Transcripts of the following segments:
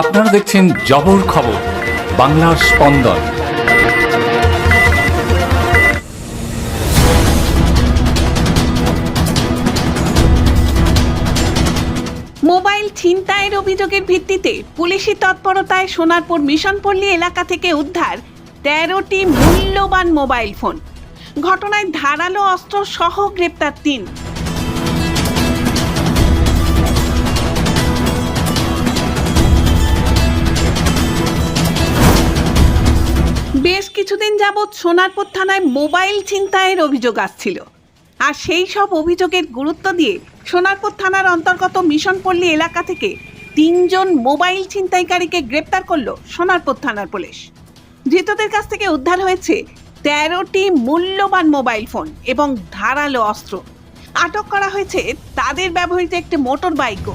আপনারা দেখছেন জবর খবর, বাংলার স্পন্দন। মোবাইল ছিনতাইয়ের অভিযোগের ভিত্তিতে পুলিশি তৎপরতায় সোনারপুর মিশনপল্লী এলাকা থেকে উদ্ধার তেরোটি মূল্যবান মোবাইল ফোন। ঘটনায় ধারালো অস্ত্র সহ গ্রেপ্তার তিন। যাবৎ সোনারপুর থানায় মোবাইল ছিনতাইয়ের অভিযোগ আসছিল। আর সেই সব অভিযোগের গুরুত্ব দিয়ে সোনারপুর থানার অন্তর্গত মিশনপল্লী এলাকা থেকে তিনজন মোবাইল ছিনতাইকারীকে গ্রেপ্তার করল সোনারপুর থানার পুলিশ। ধৃতদের কাছ থেকে উদ্ধার হয়েছে তেরোটি মূল্যবান মোবাইল ফোন এবং ধারালো অস্ত্র। আটক করা হয়েছে তাদের ব্যবহৃত একটি মোটর বাইকও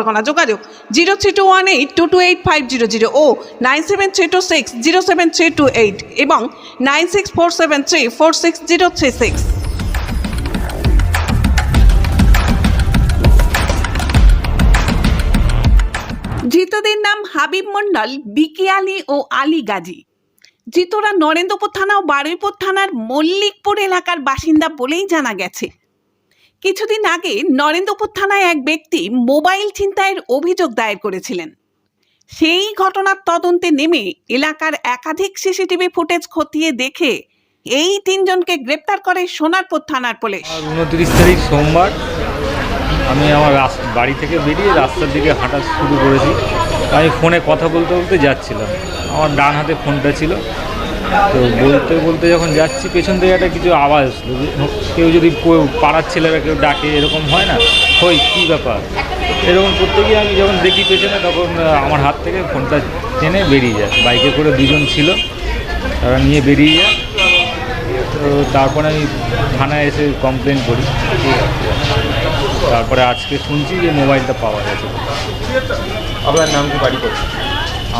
যোগাযোগ zero three two one eight two two eight five zero zero ও nine seven three two six zero seven three two eight এবং nine six four seven three four six zero three six ধৃতদের নাম হাবিব মণ্ডল বিকি আলী ও আলী গাজী ধৃতরা নরেন্দ্রপুর থানা ও বারুইপুর থানার মল্লিকপুর এলাকার বাসিন্দা বলেই জানা গেছে কিছুদিন আগে নরেন্দ্রপুর থানায় এক ব্যক্তি মোবাইল ছিনতাইয়ের অভিযোগ দায়ের করেছিলেন। সেই ঘটনার তদন্তে নেমে এলাকার একাধিক সিসিটিভি ফুটেজ খতিয়ে দেখে এই তিনজনকে গ্রেপ্তার করে সোনারপুর থানার পুলিশ। উনত্রিশ তারিখ সোমবার আমি আমার বাড়ি থেকে বেরিয়ে রাস্তার দিকে হাঁটা শুরু করেছি। আমি ফোনে কথা বলতে বলতে যাচ্ছিলাম। আমার ডান হাতে ফোনটা ছিল। তো বলতে বলতে যখন যাচ্ছি পেছন থেকে একটা কিছু আওয়াজ আসলো কেউ যদি পাড়ার ছেলেরা কেউ ডাকে এরকম হয় না? হই কী ব্যাপার? এরকম করতে গিয়ে আমি যখন দেখি পেছনে তখন আমার হাত থেকে ফোনটা টেনে বেরিয়ে যায়। বাইকে করে দুজন ছিল তারা নিয়ে বেরিয়ে যায়। তো তারপরে আমি থানায় এসে কমপ্লেন করি। তারপরে আজকে শুনছি যে মোবাইলটা পাওয়া গেছে। আপনার নাম কি বাড়ি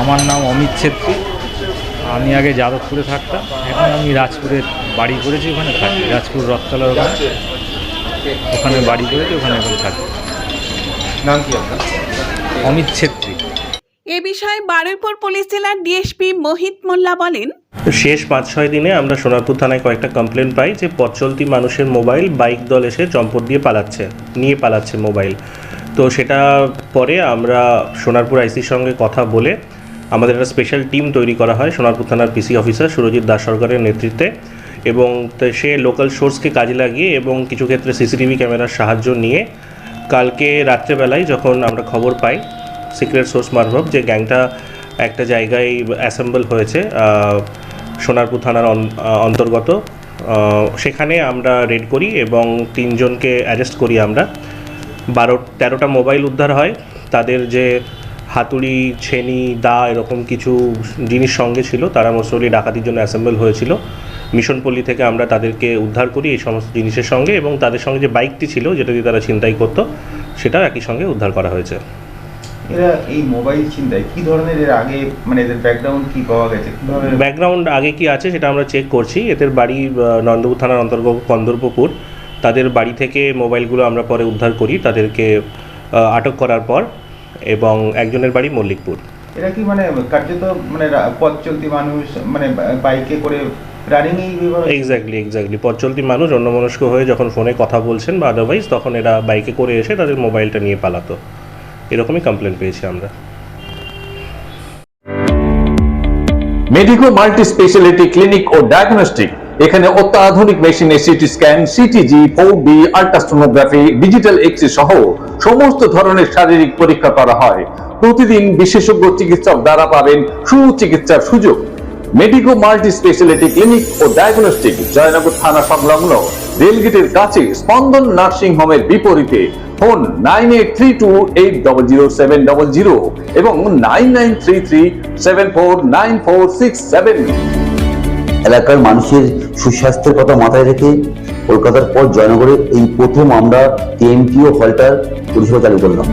আমার নাম অমিত ছেত্রী। আমি আগে যাদবপুরে থাকতাম এখন আমি রাজপুরের বাড়ি করেছি ওখানে থাকি। রাজপুর রথতলার ওখানে। ওখানে বাড়ি করেছি ওখানে এখন থাকি। নাম কি আপনার? অমিত ছেত্রী। এ বিষয়ে বারুইপুর পুলিশ জেলার ডিএসপি মোহিত মোল্লা বলেন শেষ পাঁচ ছয় দিনে আমরা সোনারপুর থানায় কয়েকটা কমপ্লেন পাই যে পথ চলতি মানুষের মোবাইল বাইক দল এসে চম্পট দিয়ে পালাচ্ছে নিয়ে পালাচ্ছে মোবাইল তো সেটা পরে আমরা সোনারপুর আইসির সঙ্গে কথা বলে আমাদের একটা স্পেশাল টিম তৈরি করা হয়, সোনারপুর থানার পিসি অফিসার সুরজিৎ দাস সরকারের নেতৃত্বে। এবং সে লোকাল সোর্সকে কাজে লাগিয়ে এবং কিছু ক্ষেত্রে সিসিটিভি ক্যামেরার সাহায্য নিয়ে কালকে রাত্রেবেলায় যখন আমরা খবর পাই সিক্রেট সোর্স মারফত যে গ্যাংটা একটা জায়গায় অ্যাসেম্বল হয়েছে সোনারপুর থানার অন্তর্গত সেখানে আমরা রেড করি এবং তিনজনকে অ্যারেস্ট করি আমরা। বারো, তেরোটা মোবাইল উদ্ধার হয়। তাদের যে হাতুড়ি ছেনি দা এরকম কিছু জিনিস সঙ্গে ছিল। তারা মোস্টলি ডাকাতির জন্য অ্যাসেম্বল হয়েছিল। মিশনপল্লী থেকে আমরা তাদেরকে উদ্ধার করি এই সমস্ত জিনিসের সঙ্গে এবং তাদের সঙ্গে যে বাইকটি ছিল যেটা দিয়ে তারা ছিনতাই করতো সেটাও একই সঙ্গে উদ্ধার করা হয়েছে। এরা এই মোবাইল চিন্তায় কি ধরনের এর আগে মানে এদের ব্যাকগ্রাউন্ড কি পাওয়া গেছে? ব্যাকগ্রাউন্ড আগে কি আছে সেটা আমরা চেক করছি। এদের বাড়ি নন্দপুর থানার অন্তর্গত কন্দর্পপুর তাদের বাড়ি থেকে মোবাইলগুলো আমরা পরে উদ্ধার করি। তাদেরকে আটক করার পর এবং একজনের বাড়ি মল্লিকপুর। এরা কি মানে কার্যত মানে পথ চলতি মানুষ মানে বাইকে করে এক্স্যাক্টলি এক্স্যাক্টলি পথ চলতি মানুষ অন্যমনস্ক হয়ে যখন ফোনে কথা বলছেন বা আদারওয়াইজ তখন এরা বাইকে করে এসে তাদের মোবাইলটা নিয়ে পালাতো। এরকমই কমপ্লেন পেয়েছি আমরা। মেডিকো মাল্টি স্পেশালিটি ক্লিনিক ও ডায়াগনস্টিক এখানে অত্যাধুনিক মেশিনে CT scan CTG four D ultrasonography digital X সহ সমস্ত ধরনের শারীরিক পরীক্ষা করা হয়। প্রতিদিন বিশেষজ্ঞ চিকিৎসক দ্বারা পাবেন সুচিকিৎসার সুযোগ। মেডিকো মাল্টি স্পেশালিটি ক্লিনিক ও ডায়াগনস্টিক জয়নগর থানা সংলগ্ন রেলগেটের কাছে স্পন্দন নার্সিং হোমের বিপরীতে phone nine eight three two eight double zero seven double zero এবং nine nine three three seven four nine four six seven. এলাকার মানুষের সুস্বাস্থ্যের কথা মাথায় রেখে কলকাতার পর জয়নগরে এই প্রথম আমরা টিএমটিও হলটার পরিষেবা চালু করলাম।